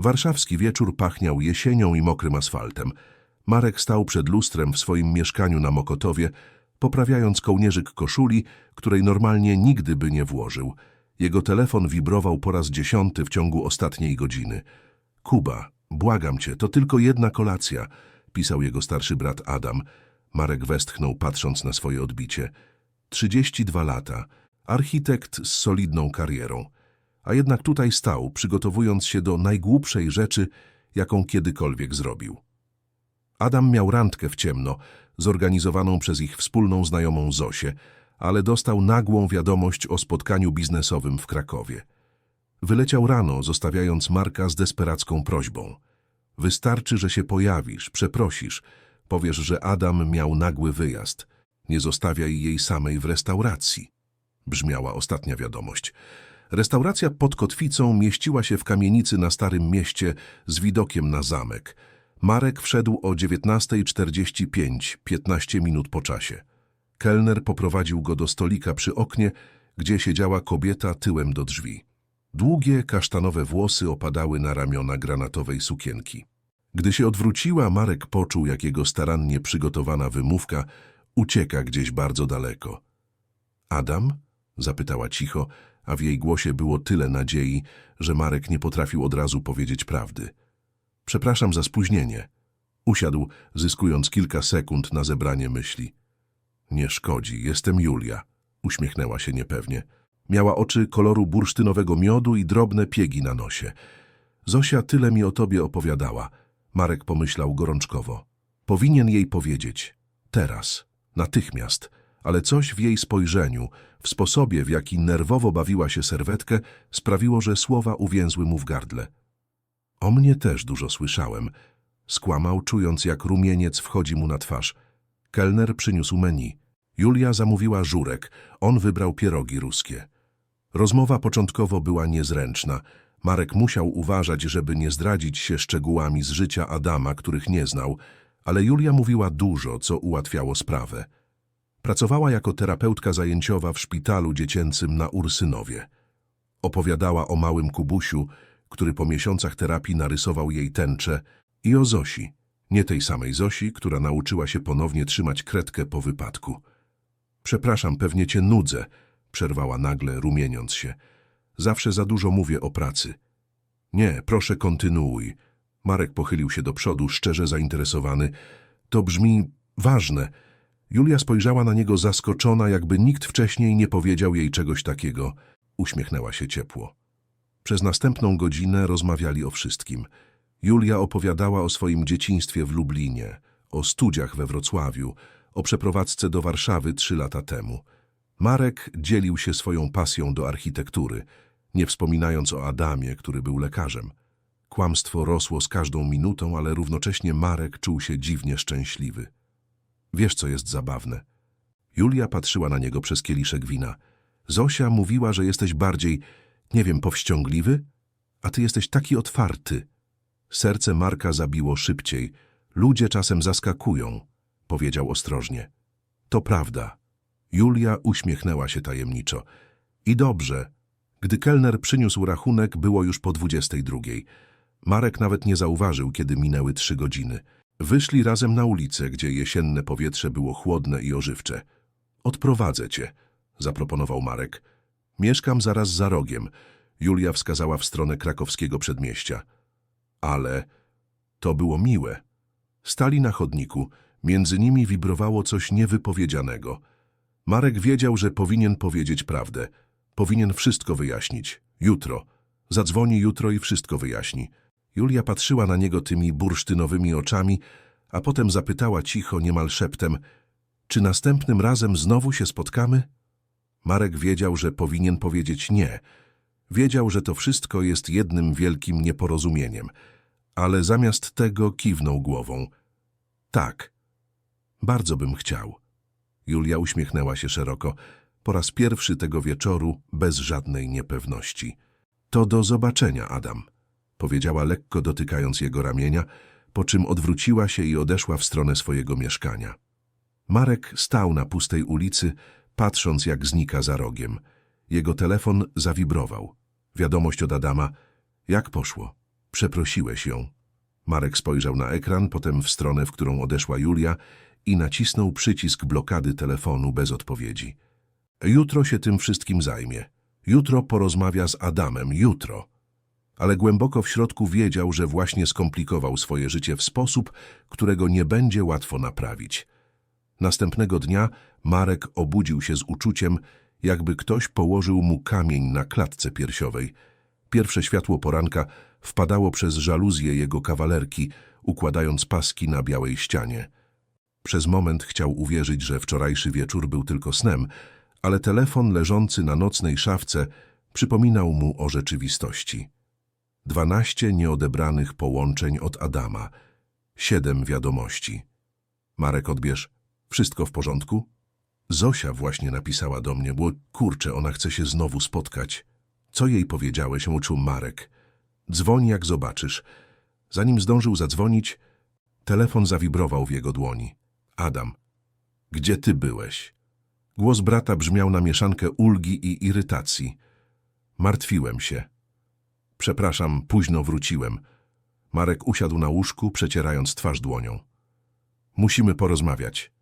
Warszawski wieczór pachniał jesienią i mokrym asfaltem. Marek stał przed lustrem w swoim mieszkaniu na Mokotowie, poprawiając kołnierzyk koszuli, której normalnie nigdy by nie włożył. Jego telefon wibrował po raz dziesiąty w ciągu ostatniej godziny. Kuba, błagam cię, to tylko jedna kolacja, pisał jego starszy brat Adam. Marek westchnął, patrząc na swoje odbicie. 32 lata, architekt z solidną karierą. A jednak tutaj stał, przygotowując się do najgłupszej rzeczy, jaką kiedykolwiek zrobił. Adam miał randkę w ciemno, zorganizowaną przez ich wspólną znajomą Zosię, ale dostał nagłą wiadomość o spotkaniu biznesowym w Krakowie. Wyleciał rano, zostawiając Marka z desperacką prośbą. Wystarczy, że się pojawisz, przeprosisz, powiesz, że Adam miał nagły wyjazd. Nie zostawiaj jej samej w restauracji. Brzmiała ostatnia wiadomość. Restauracja pod Kotwicą mieściła się w kamienicy na Starym Mieście z widokiem na zamek. Marek wszedł o 19.45, 15 minut po czasie. Kelner poprowadził go do stolika przy oknie, gdzie siedziała kobieta tyłem do drzwi. Długie, kasztanowe włosy opadały na ramiona granatowej sukienki. Gdy się odwróciła, Marek poczuł, jak jego starannie przygotowana wymówka ucieka gdzieś bardzo daleko. Adam? zapytała cicho, a w jej głosie było tyle nadziei, że Marek nie potrafił od razu powiedzieć prawdy. Przepraszam za spóźnienie. Usiadł, zyskując kilka sekund na zebranie myśli. Nie szkodzi, jestem Julia. Uśmiechnęła się niepewnie. Miała oczy koloru bursztynowego miodu i drobne piegi na nosie. Zosia tyle mi o tobie opowiadała. Marek pomyślał gorączkowo. Powinien jej powiedzieć. Teraz. Natychmiast. Ale coś w jej spojrzeniu, w sposobie, w jaki nerwowo bawiła się serwetkę, sprawiło, że słowa uwięzły mu w gardle. O mnie też dużo słyszałem. Skłamał, czując, jak rumieniec wchodzi mu na twarz. Kelner przyniósł menu. Julia zamówiła żurek, on wybrał pierogi ruskie. Rozmowa początkowo była niezręczna. Marek musiał uważać, żeby nie zdradzić się szczegółami z życia Adama, których nie znał, ale Julia mówiła dużo, co ułatwiało sprawę. Pracowała jako terapeutka zajęciowa w szpitalu dziecięcym na Ursynowie. Opowiadała o małym Kubusiu, który po miesiącach terapii narysował jej tęczę, i o Zosi, nie tej samej Zosi, która nauczyła się ponownie trzymać kredkę po wypadku. Przepraszam, pewnie cię nudzę, przerwała nagle, rumieniąc się. Zawsze za dużo mówię o pracy. Nie, proszę kontynuuj. Marek pochylił się do przodu, szczerze zainteresowany. To brzmi ważne. Julia spojrzała na niego zaskoczona, jakby nikt wcześniej nie powiedział jej czegoś takiego. Uśmiechnęła się ciepło. Przez następną godzinę rozmawiali o wszystkim. Julia opowiadała o swoim dzieciństwie w Lublinie, o studiach we Wrocławiu, o przeprowadzce do Warszawy trzy lata temu. Marek dzielił się swoją pasją do architektury, nie wspominając o Adamie, który był lekarzem. Kłamstwo rosło z każdą minutą, ale równocześnie Marek czuł się dziwnie szczęśliwy. Wiesz, co jest zabawne? Julia patrzyła na niego przez kieliszek wina. Zosia mówiła, że jesteś bardziej, nie wiem, powściągliwy? A ty jesteś taki otwarty. Serce Marka zabiło szybciej. Ludzie czasem zaskakują, powiedział ostrożnie. To prawda. Julia uśmiechnęła się tajemniczo. I dobrze. Gdy kelner przyniósł rachunek, było już po dwudziestej drugiej. Marek nawet nie zauważył, kiedy minęły trzy godziny. Wyszli razem na ulicę, gdzie jesienne powietrze było chłodne i ożywcze. Odprowadzę cię, zaproponował Marek. Mieszkam zaraz za rogiem. Julia wskazała w stronę krakowskiego przedmieścia. Ale to było miłe. Stali na chodniku, między nimi wibrowało coś niewypowiedzianego. Marek wiedział, że powinien powiedzieć prawdę. Powinien wszystko wyjaśnić. Jutro. Zadzwoni jutro i wszystko wyjaśni. Julia patrzyła na niego tymi bursztynowymi oczami, a potem zapytała cicho, niemal szeptem, czy następnym razem znowu się spotkamy? Marek wiedział, że powinien powiedzieć nie. Wiedział, że to wszystko jest jednym wielkim nieporozumieniem, ale zamiast tego kiwnął głową. Tak, bardzo bym chciał. Julia uśmiechnęła się szeroko, po raz pierwszy tego wieczoru bez żadnej niepewności. To do zobaczenia, Adam powiedziała lekko dotykając jego ramienia, po czym odwróciła się i odeszła w stronę swojego mieszkania. Marek stał na pustej ulicy, patrząc jak znika za rogiem. Jego telefon zawibrował. Wiadomość od Adama. Jak poszło? Przeprosiłeś ją. Marek spojrzał na ekran, potem w stronę, w którą odeszła Julia i nacisnął przycisk blokady telefonu bez odpowiedzi. Jutro się tym wszystkim zajmie. Jutro porozmawia z Adamem, jutro. Ale głęboko w środku wiedział, że właśnie skomplikował swoje życie w sposób, którego nie będzie łatwo naprawić. Następnego dnia Marek obudził się z uczuciem, jakby ktoś położył mu kamień na klatce piersiowej. Pierwsze światło poranka wpadało przez żaluzję jego kawalerki, układając paski na białej ścianie. Przez moment chciał uwierzyć, że wczorajszy wieczór był tylko snem, ale telefon leżący na nocnej szafce przypominał mu o rzeczywistości. Dwanaście nieodebranych połączeń od Adama, siedem wiadomości. Marek, odbierz. Wszystko w porządku? Zosia właśnie napisała do mnie, bo kurczę, ona chce się znowu spotkać. Co jej powiedziałeś, uczył Marek. Dzwoń jak zobaczysz. Zanim zdążył zadzwonić, telefon zawibrował w jego dłoni. Adam, gdzie ty byłeś? Głos brata brzmiał na mieszankę ulgi i irytacji. Martwiłem się. Przepraszam, późno wróciłem. Marek usiadł na łóżku, przecierając twarz dłonią. Musimy porozmawiać.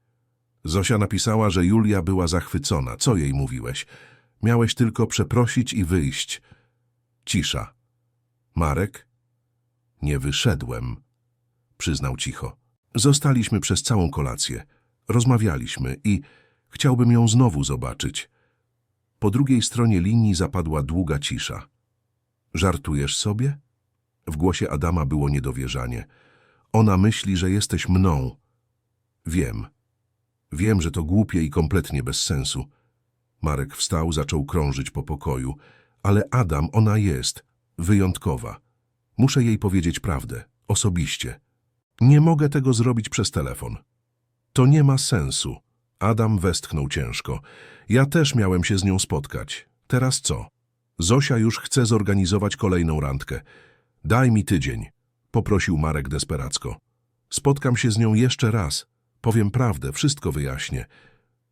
Zosia napisała, że Julia była zachwycona. Co jej mówiłeś? Miałeś tylko przeprosić i wyjść. Cisza. Marek? Nie wyszedłem, przyznał cicho. Zostaliśmy przez całą kolację. Rozmawialiśmy i chciałbym ją znowu zobaczyć. Po drugiej stronie linii zapadła długa cisza. Żartujesz sobie? W głosie Adama było niedowierzanie. Ona myśli, że jesteś mną. Wiem. Wiem, że to głupie i kompletnie bez sensu. Marek wstał, zaczął krążyć po pokoju. Ale Adam, ona jest. Wyjątkowa. Muszę jej powiedzieć prawdę. Osobiście. Nie mogę tego zrobić przez telefon. To nie ma sensu. Adam westchnął ciężko. Ja też miałem się z nią spotkać. Teraz co? Zosia już chce zorganizować kolejną randkę. Daj mi tydzień, poprosił Marek desperacko. Spotkam się z nią jeszcze raz. Powiem prawdę, wszystko wyjaśnię.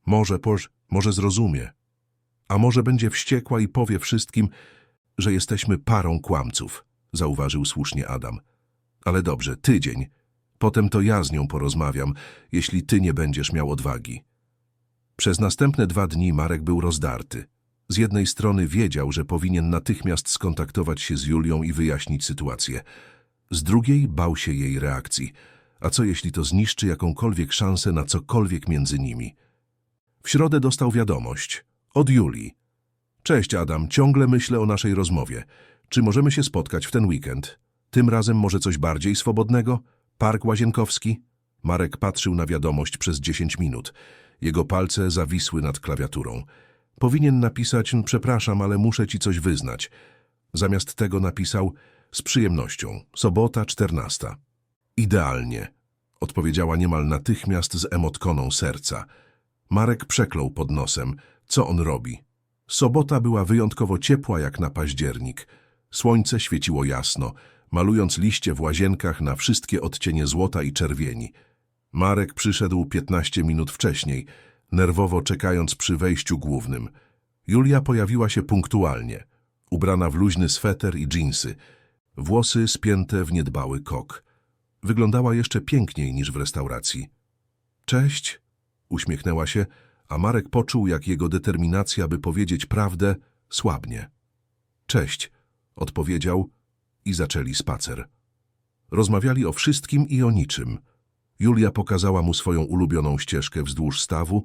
Może poż, może zrozumie. A może będzie wściekła i powie wszystkim, że jesteśmy parą kłamców, zauważył słusznie Adam. Ale dobrze, tydzień. Potem to ja z nią porozmawiam, jeśli ty nie będziesz miał odwagi. Przez następne dwa dni Marek był rozdarty. Z jednej strony wiedział, że powinien natychmiast skontaktować się z Julią i wyjaśnić sytuację. Z drugiej bał się jej reakcji. A co jeśli to zniszczy jakąkolwiek szansę na cokolwiek między nimi? W środę dostał wiadomość. Od Julii. Cześć Adam, ciągle myślę o naszej rozmowie. Czy możemy się spotkać w ten weekend? Tym razem może coś bardziej swobodnego? Park Łazienkowski? Marek patrzył na wiadomość przez dziesięć minut. Jego palce zawisły nad klawiaturą. Powinien napisać, przepraszam, ale muszę ci coś wyznać. Zamiast tego napisał, z przyjemnością, sobota czternasta. Idealnie, odpowiedziała niemal natychmiast z emotkoną serca. Marek przeklął pod nosem. Co on robi? Sobota była wyjątkowo ciepła jak na październik. Słońce świeciło jasno, malując liście w łazienkach na wszystkie odcienie złota i czerwieni. Marek przyszedł piętnaście minut wcześniej, nerwowo czekając przy wejściu głównym. Julia pojawiła się punktualnie, ubrana w luźny sweter i dżinsy, włosy spięte w niedbały kok. Wyglądała jeszcze piękniej niż w restauracji. Cześć, uśmiechnęła się, a Marek poczuł, jak jego determinacja, by powiedzieć prawdę, słabnie. Cześć, odpowiedział i zaczęli spacer. Rozmawiali o wszystkim i o niczym. Julia pokazała mu swoją ulubioną ścieżkę wzdłuż stawu,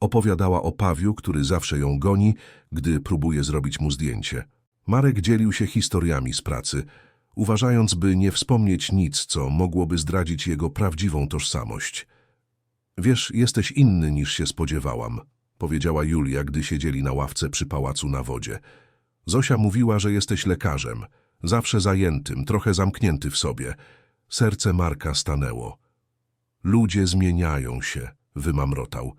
opowiadała o Pawiu, który zawsze ją goni, gdy próbuje zrobić mu zdjęcie. Marek dzielił się historiami z pracy, uważając, by nie wspomnieć nic, co mogłoby zdradzić jego prawdziwą tożsamość. Wiesz, jesteś inny niż się spodziewałam, powiedziała Julia, gdy siedzieli na ławce przy pałacu na wodzie. Zosia mówiła, że jesteś lekarzem, zawsze zajętym, trochę zamknięty w sobie. Serce Marka stanęło. Ludzie zmieniają się, wymamrotał.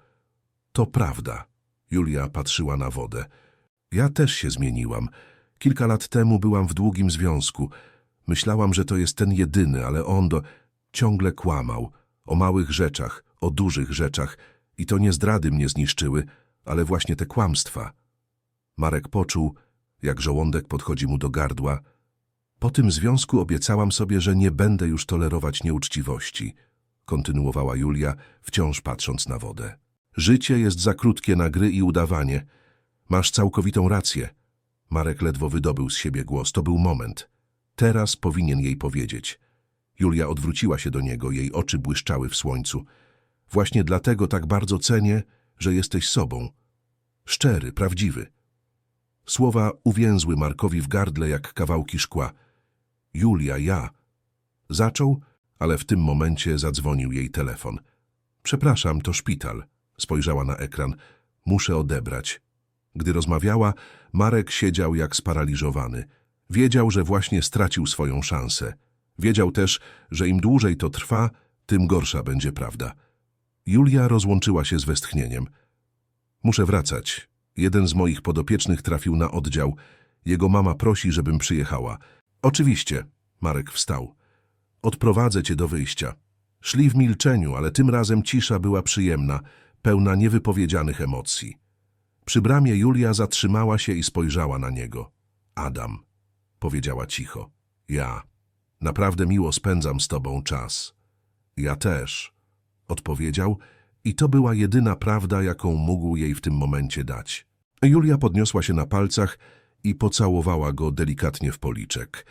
To prawda. Julia patrzyła na wodę. Ja też się zmieniłam. Kilka lat temu byłam w długim związku. Myślałam, że to jest ten jedyny, ale on do... ciągle kłamał. O małych rzeczach, o dużych rzeczach. I to nie zdrady mnie zniszczyły, ale właśnie te kłamstwa. Marek poczuł, jak żołądek podchodzi mu do gardła Po tym związku obiecałam sobie, że nie będę już tolerować nieuczciwości, kontynuowała Julia, wciąż patrząc na wodę. Życie jest za krótkie na gry i udawanie. Masz całkowitą rację. Marek ledwo wydobył z siebie głos. To był moment. Teraz powinien jej powiedzieć. Julia odwróciła się do niego, jej oczy błyszczały w słońcu. Właśnie dlatego tak bardzo cenię, że jesteś sobą. Szczery, prawdziwy. Słowa uwięzły Markowi w gardle jak kawałki szkła. Julia, ja. Zaczął, ale w tym momencie zadzwonił jej telefon. Przepraszam, to szpital. Spojrzała na ekran. Muszę odebrać. Gdy rozmawiała, Marek siedział jak sparaliżowany. Wiedział, że właśnie stracił swoją szansę. Wiedział też, że im dłużej to trwa, tym gorsza będzie prawda. Julia rozłączyła się z westchnieniem. Muszę wracać. Jeden z moich podopiecznych trafił na oddział. Jego mama prosi, żebym przyjechała. Oczywiście. Marek wstał. Odprowadzę cię do wyjścia. Szli w milczeniu, ale tym razem cisza była przyjemna, pełna niewypowiedzianych emocji. Przy bramie Julia zatrzymała się i spojrzała na niego. Adam, powiedziała cicho. Ja. Naprawdę miło spędzam z tobą czas. Ja też, odpowiedział i to była jedyna prawda, jaką mógł jej w tym momencie dać. Julia podniosła się na palcach i pocałowała go delikatnie w policzek.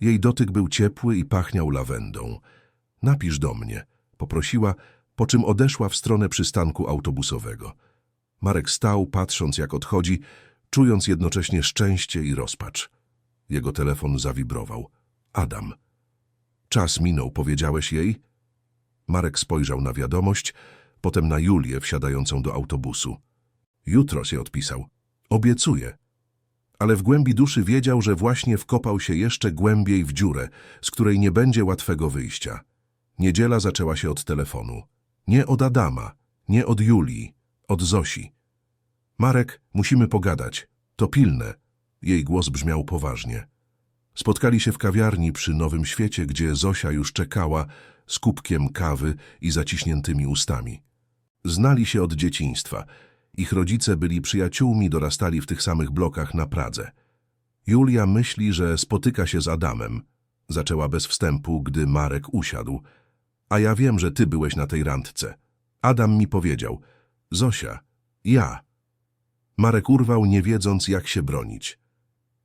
Jej dotyk był ciepły i pachniał lawendą. Napisz do mnie, poprosiła, po czym odeszła w stronę przystanku autobusowego. Marek stał, patrząc jak odchodzi, czując jednocześnie szczęście i rozpacz. Jego telefon zawibrował. Adam. Czas minął, powiedziałeś jej? Marek spojrzał na wiadomość, potem na Julię wsiadającą do autobusu. Jutro się odpisał. Obiecuję. Ale w głębi duszy wiedział, że właśnie wkopał się jeszcze głębiej w dziurę, z której nie będzie łatwego wyjścia. Niedziela zaczęła się od telefonu. Nie od Adama, nie od Julii, od Zosi. Marek, musimy pogadać. To pilne. Jej głos brzmiał poważnie. Spotkali się w kawiarni przy Nowym Świecie, gdzie Zosia już czekała z kubkiem kawy i zaciśniętymi ustami. Znali się od dzieciństwa. Ich rodzice byli przyjaciółmi, dorastali w tych samych blokach na Pradze. Julia myśli, że spotyka się z Adamem. Zaczęła bez wstępu, gdy Marek usiadł. A ja wiem, że ty byłeś na tej randce. Adam mi powiedział. Zosia, ja. Marek urwał, nie wiedząc, jak się bronić.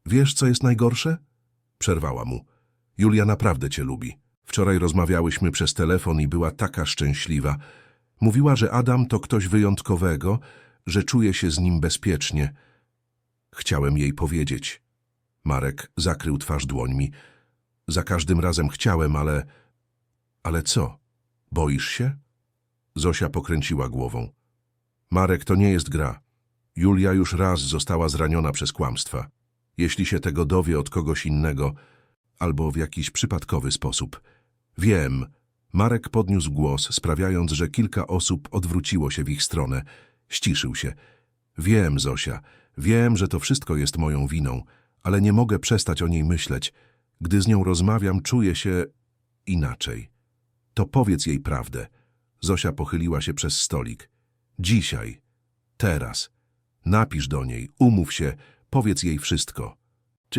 Wiesz, co jest najgorsze? Przerwała mu. Julia naprawdę cię lubi. Wczoraj rozmawiałyśmy przez telefon i była taka szczęśliwa. Mówiła, że Adam to ktoś wyjątkowego, że czuje się z nim bezpiecznie. Chciałem jej powiedzieć. Marek zakrył twarz dłońmi. Za każdym razem chciałem, ale... Ale co? Boisz się? Zosia pokręciła głową. Marek, to nie jest gra. Julia już raz została zraniona przez kłamstwa. Jeśli się tego dowie od kogoś innego, albo w jakiś przypadkowy sposób. Wiem. Marek podniósł głos, sprawiając, że kilka osób odwróciło się w ich stronę. Ściszył się. Wiem, Zosia, wiem, że to wszystko jest moją winą, ale nie mogę przestać o niej myśleć. Gdy z nią rozmawiam, czuję się inaczej. To powiedz jej prawdę. Zosia pochyliła się przez stolik. Dzisiaj. Teraz. Napisz do niej, umów się, powiedz jej wszystko.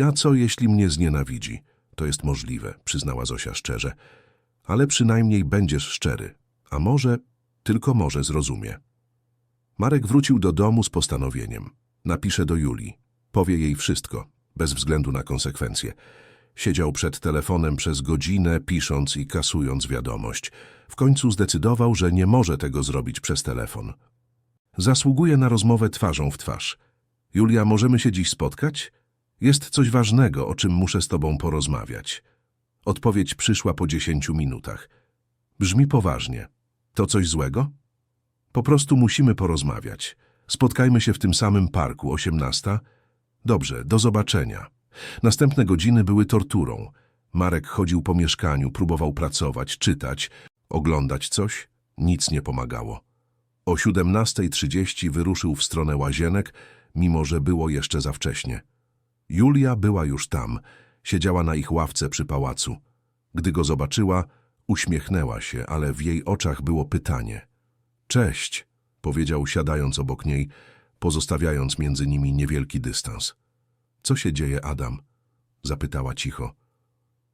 A co, jeśli mnie znienawidzi? To jest możliwe, przyznała Zosia szczerze. Ale przynajmniej będziesz szczery. A może, tylko może zrozumie. Marek wrócił do domu z postanowieniem. Napisze do Julii. Powie jej wszystko, bez względu na konsekwencje. Siedział przed telefonem przez godzinę, pisząc i kasując wiadomość. W końcu zdecydował, że nie może tego zrobić przez telefon. Zasługuje na rozmowę twarzą w twarz. Julia, możemy się dziś spotkać? Jest coś ważnego, o czym muszę z tobą porozmawiać. Odpowiedź przyszła po dziesięciu minutach. Brzmi poważnie. To coś złego? Po prostu musimy porozmawiać. Spotkajmy się w tym samym parku, osiemnasta. Dobrze, do zobaczenia. Następne godziny były torturą. Marek chodził po mieszkaniu, próbował pracować, czytać, oglądać coś. Nic nie pomagało. O 17.30 wyruszył w stronę łazienek, mimo że było jeszcze za wcześnie. Julia była już tam, siedziała na ich ławce przy pałacu. Gdy go zobaczyła, uśmiechnęła się, ale w jej oczach było pytanie. Cześć, powiedział siadając obok niej, pozostawiając między nimi niewielki dystans. Co się dzieje, Adam? Zapytała cicho.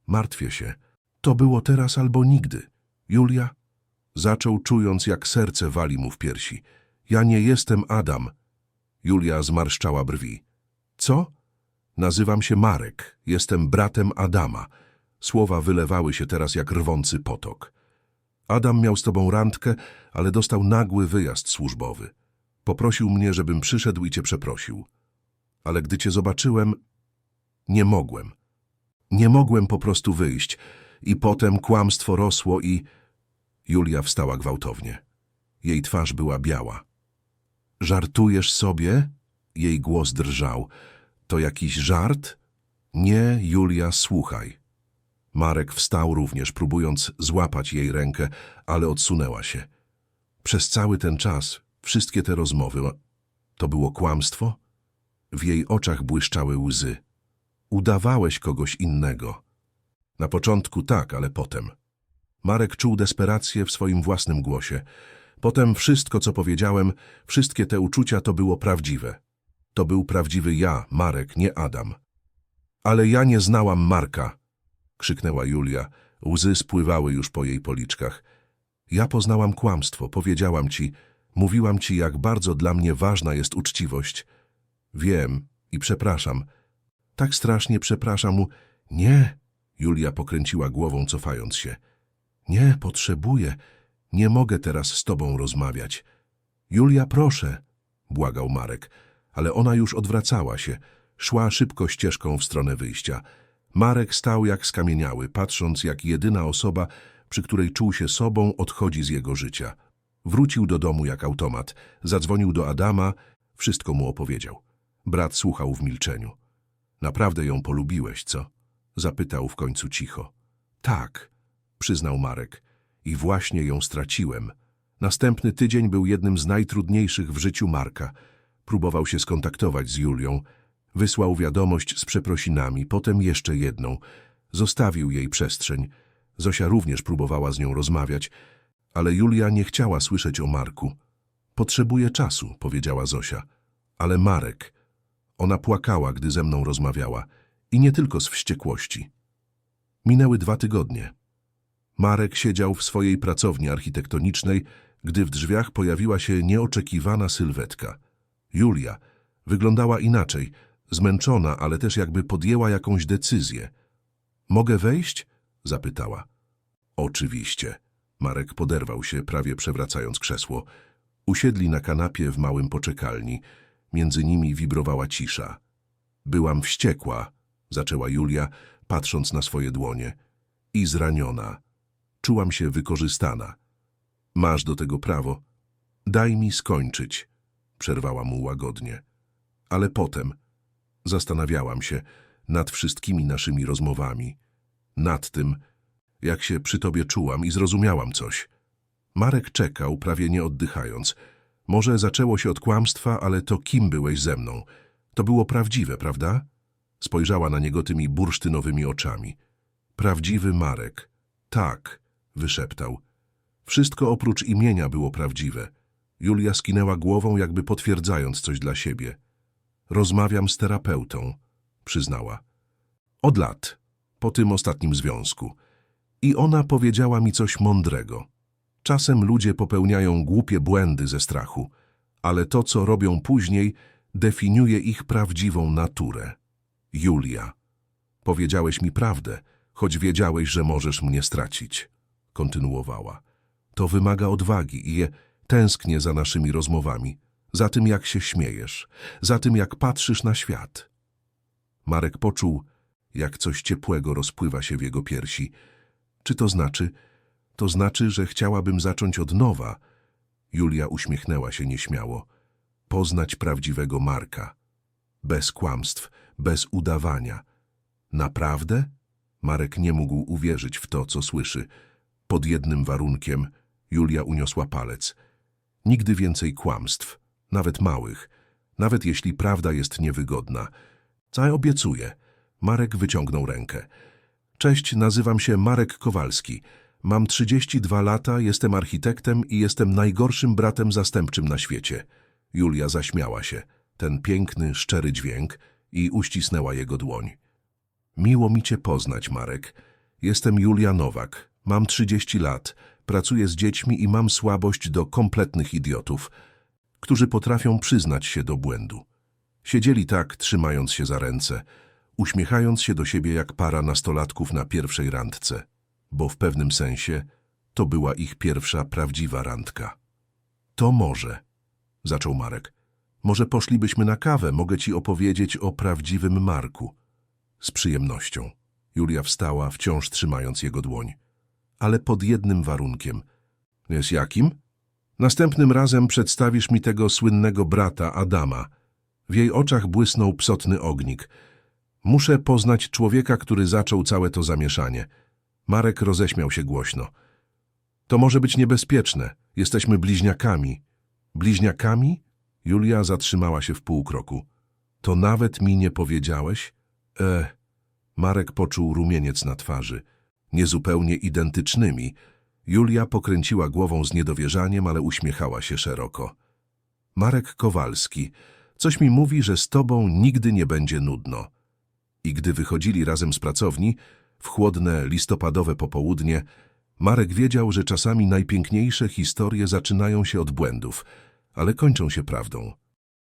Martwię się. To było teraz albo nigdy. Julia? Zaczął, czując, jak serce wali mu w piersi. Ja nie jestem Adam. Julia zmarszczała brwi. Co? Nazywam się Marek. Jestem bratem Adama. Słowa wylewały się teraz jak rwący potok. Adam miał z tobą randkę, ale dostał nagły wyjazd służbowy. Poprosił mnie, żebym przyszedł i cię przeprosił. Ale gdy cię zobaczyłem, nie mogłem. Nie mogłem po prostu wyjść. I potem kłamstwo rosło i... Julia wstała gwałtownie. Jej twarz była biała. Żartujesz sobie? Jej głos drżał. To jakiś żart? Nie, Julia, słuchaj. Marek wstał również, próbując złapać jej rękę, ale odsunęła się. Przez cały ten czas, wszystkie te rozmowy, to było kłamstwo? W jej oczach błyszczały łzy. Udawałeś kogoś innego. Na początku tak, ale potem. Marek czuł desperację w swoim własnym głosie. Potem wszystko, co powiedziałem, wszystkie te uczucia to było prawdziwe. To był prawdziwy ja, Marek, nie Adam. Ale ja nie znałam Marka, krzyknęła Julia. Łzy spływały już po jej policzkach. Ja poznałam kłamstwo, powiedziałam ci, mówiłam ci, jak bardzo dla mnie ważna jest uczciwość. Wiem i przepraszam. Tak strasznie przepraszam mu. Nie, Julia pokręciła głową, cofając się. Nie, potrzebuję. Nie mogę teraz z tobą rozmawiać. Julia, proszę, błagał Marek, ale ona już odwracała się. Szła szybko ścieżką w stronę wyjścia. Marek stał jak skamieniały, patrząc jak jedyna osoba, przy której czuł się sobą, odchodzi z jego życia. Wrócił do domu jak automat, zadzwonił do Adama, wszystko mu opowiedział. Brat słuchał w milczeniu. Naprawdę ją polubiłeś, co? Zapytał w końcu cicho. Tak, przyznał Marek. I właśnie ją straciłem. Następny tydzień był jednym z najtrudniejszych w życiu Marka. Próbował się skontaktować z Julią. Wysłał wiadomość z przeprosinami, potem jeszcze jedną. Zostawił jej przestrzeń. Zosia również próbowała z nią rozmawiać, ale Julia nie chciała słyszeć o Marku. Potrzebuje czasu, powiedziała Zosia. Ale Marek... Ona płakała, gdy ze mną rozmawiała. I nie tylko z wściekłości. Minęły dwa tygodnie. Marek siedział w swojej pracowni architektonicznej, gdy w drzwiach pojawiła się nieoczekiwana sylwetka. Julia wyglądała inaczej, zmęczona, ale też jakby podjęła jakąś decyzję. Mogę wejść? zapytała. Oczywiście. Marek poderwał się, prawie przewracając krzesło. Usiedli na kanapie w małym poczekalni. Między nimi wibrowała cisza. Byłam wściekła, zaczęła Julia, patrząc na swoje dłonie. I zraniona. Czułam się wykorzystana. Masz do tego prawo. Daj mi skończyć, przerwała mu łagodnie. Ale potem zastanawiałam się nad wszystkimi naszymi rozmowami, nad tym, jak się przy tobie czułam i zrozumiałam coś. Marek czekał, prawie nie oddychając. Może zaczęło się od kłamstwa, ale to kim byłeś ze mną? To było prawdziwe, prawda? Spojrzała na niego tymi bursztynowymi oczami. Prawdziwy Marek. Tak, wyszeptał. Wszystko oprócz imienia było prawdziwe. Julia skinęła głową, jakby potwierdzając coś dla siebie. Rozmawiam z terapeutą, przyznała. Od lat, po tym ostatnim związku. I ona powiedziała mi coś mądrego. Czasem ludzie popełniają głupie błędy ze strachu, ale to, co robią później, definiuje ich prawdziwą naturę. Julia, powiedziałeś mi prawdę, choć wiedziałeś, że możesz mnie stracić. Kontynuowała. To wymaga odwagi i je tęsknię za naszymi rozmowami, za tym, jak się śmiejesz, za tym, jak patrzysz na świat. Marek poczuł, jak coś ciepłego rozpływa się w jego piersi. Czy to znaczy, to znaczy, że chciałabym zacząć od nowa? Julia uśmiechnęła się nieśmiało. Poznać prawdziwego Marka. Bez kłamstw, bez udawania. Naprawdę? Marek nie mógł uwierzyć w to, co słyszy. Pod jednym warunkiem Julia uniosła palec. Nigdy więcej kłamstw, nawet małych, nawet jeśli prawda jest niewygodna. Co obiecuję? Marek wyciągnął rękę. Cześć, nazywam się Marek Kowalski. Mam 32 lata, jestem architektem i jestem najgorszym bratem zastępczym na świecie. Julia zaśmiała się. Ten piękny, szczery dźwięk i uścisnęła jego dłoń. Miło mi cię poznać, Marek. Jestem Julia Nowak. Mam 30 lat. Pracuję z dziećmi i mam słabość do kompletnych idiotów, którzy potrafią przyznać się do błędu. Siedzieli tak, trzymając się za ręce, uśmiechając się do siebie jak para nastolatków na pierwszej randce, bo w pewnym sensie to była ich pierwsza prawdziwa randka. To może, zaczął Marek. Może poszlibyśmy na kawę, mogę ci opowiedzieć o prawdziwym Marku. Z przyjemnością. Julia wstała, wciąż trzymając jego dłoń. Ale pod jednym warunkiem. Jest jakim? Następnym razem przedstawisz mi tego słynnego brata Adama. W jej oczach błysnął psotny ognik. Muszę poznać człowieka, który zaczął całe to zamieszanie. Marek roześmiał się głośno. To może być niebezpieczne. Jesteśmy bliźniakami. Bliźniakami? Julia zatrzymała się w pół kroku. To nawet mi nie powiedziałeś? E, Marek poczuł rumieniec na twarzy. Niezupełnie identycznymi. Julia pokręciła głową z niedowierzaniem, ale uśmiechała się szeroko. Marek Kowalski, coś mi mówi, że z tobą nigdy nie będzie nudno. I gdy wychodzili razem z pracowni, w chłodne, listopadowe popołudnie, Marek wiedział, że czasami najpiękniejsze historie zaczynają się od błędów, ale kończą się prawdą.